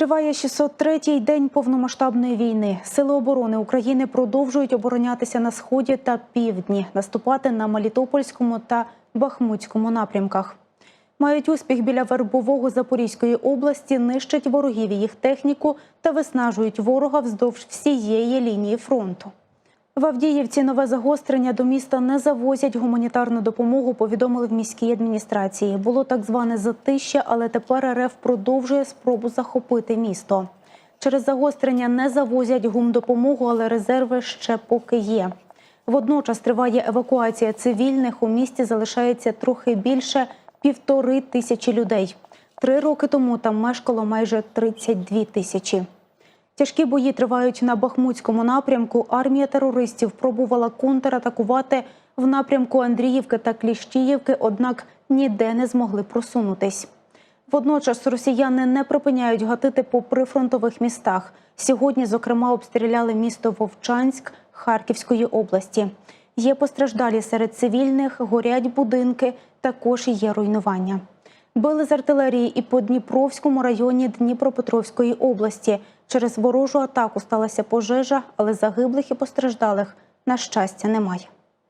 Триває 603-й день повномасштабної війни. Сили оборони України продовжують оборонятися на сході та півдні, наступати на Мелітопольському та Бахмутському напрямках. Мають успіх біля Вербового Запорізької області, нищать ворогів їх техніку та виснажують ворога вздовж всієї лінії фронту. В Авдіївці нове загострення до міста не завозять гуманітарну допомогу. Повідомили в міській адміністрації. Було так зване затища, але тепер РФ продовжує спробу захопити місто. Через загострення не завозять гумдопомогу, але резерви ще поки є. Водночас триває евакуація цивільних. У місті залишається трохи більше півтори тисячі людей. Три роки тому там мешкало майже 32 тисячі. Тяжкі бої тривають на Бахмутському напрямку. Армія терористів пробувала контратакувати в напрямку Андріївки та Кліщіївки, однак ніде не змогли просунутись. Водночас росіяни не припиняють гатити по прифронтових містах. Сьогодні, зокрема, обстріляли місто Вовчанськ Харківської області. Є постраждалі серед цивільних, горять будинки, також є руйнування. Били з артилерії і по Дніпровському районі Дніпропетровської області. Через ворожу атаку сталася пожежа, але загиблих і постраждалих, на щастя, немає.